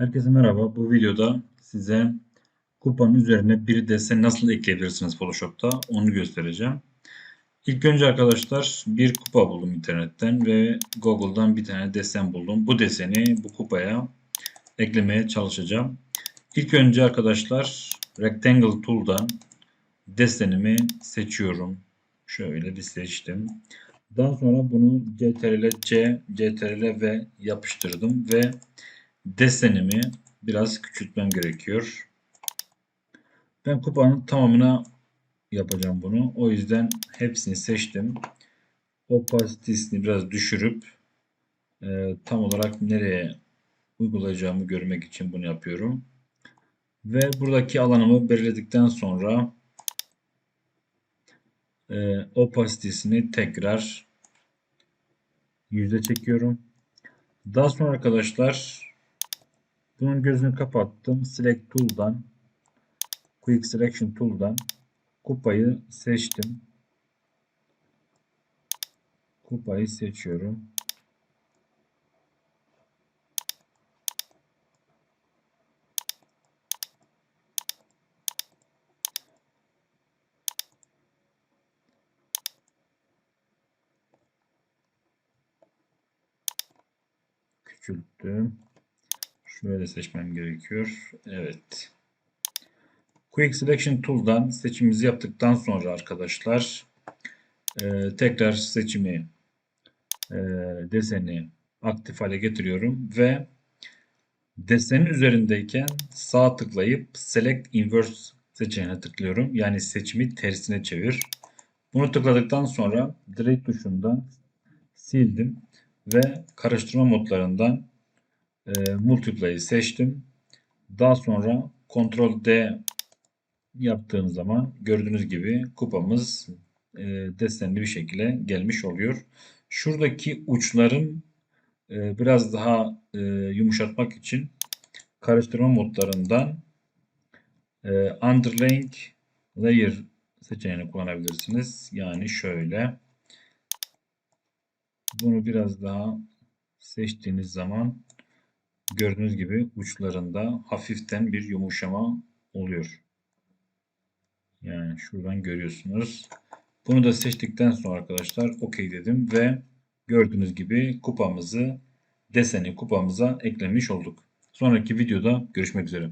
Herkese merhaba. Bu videoda size kupanın üzerine bir desen nasıl ekleyebilirsiniz Photoshop'ta onu göstereceğim. İlk önce arkadaşlar bir kupa buldum internetten ve Google'dan bir tane desen buldum. Bu deseni bu kupaya eklemeye çalışacağım. İlk önce arkadaşlar Rectangle Tool'dan desenimi seçiyorum. Şöyle bir seçtim. Daha sonra bunu Ctrl C, Ctrl V yapıştırdım ve desenimi biraz küçültmem gerekiyor. Ben kupanın tamamına yapacağım bunu. O yüzden hepsini seçtim. Opacitesini biraz düşürüp e, tam olarak nereye uygulayacağımı görmek için bunu yapıyorum. Ve buradaki alanımı belirledikten sonra e, opacitesini tekrar yüzde çekiyorum. Daha sonra arkadaşlar bunun gözünü kapattım. Select Tool'dan Quick Selection Tool'dan kupayı seçtim. Kupayı seçiyorum. Küçülttüm. Şöyle seçmem gerekiyor. Evet. Quick Selection Tool'dan seçimimizi yaptıktan sonra arkadaşlar e, tekrar seçimi e, deseni aktif hale getiriyorum ve desenin üzerindeyken sağ tıklayıp Select Inverse seçeneğine tıklıyorum. Yani seçimi tersine çevir. Bunu tıkladıktan sonra Delete tuşundan sildim ve karıştırma modlarından e, Multiply'yi seçtim. Daha sonra Ctrl D yaptığım zaman gördüğünüz gibi kupamız e, desenli bir şekilde gelmiş oluyor. Şuradaki uçların e, biraz daha e, yumuşatmak için karıştırma modlarından e, Underlaying Layer seçeneğini kullanabilirsiniz. Yani şöyle bunu biraz daha seçtiğiniz zaman gördüğünüz gibi uçlarında hafiften bir yumuşama oluyor. Yani şuradan görüyorsunuz. Bunu da seçtikten sonra arkadaşlar OK dedim ve gördüğünüz gibi kupamızı deseni kupamıza eklemiş olduk. Sonraki videoda görüşmek üzere.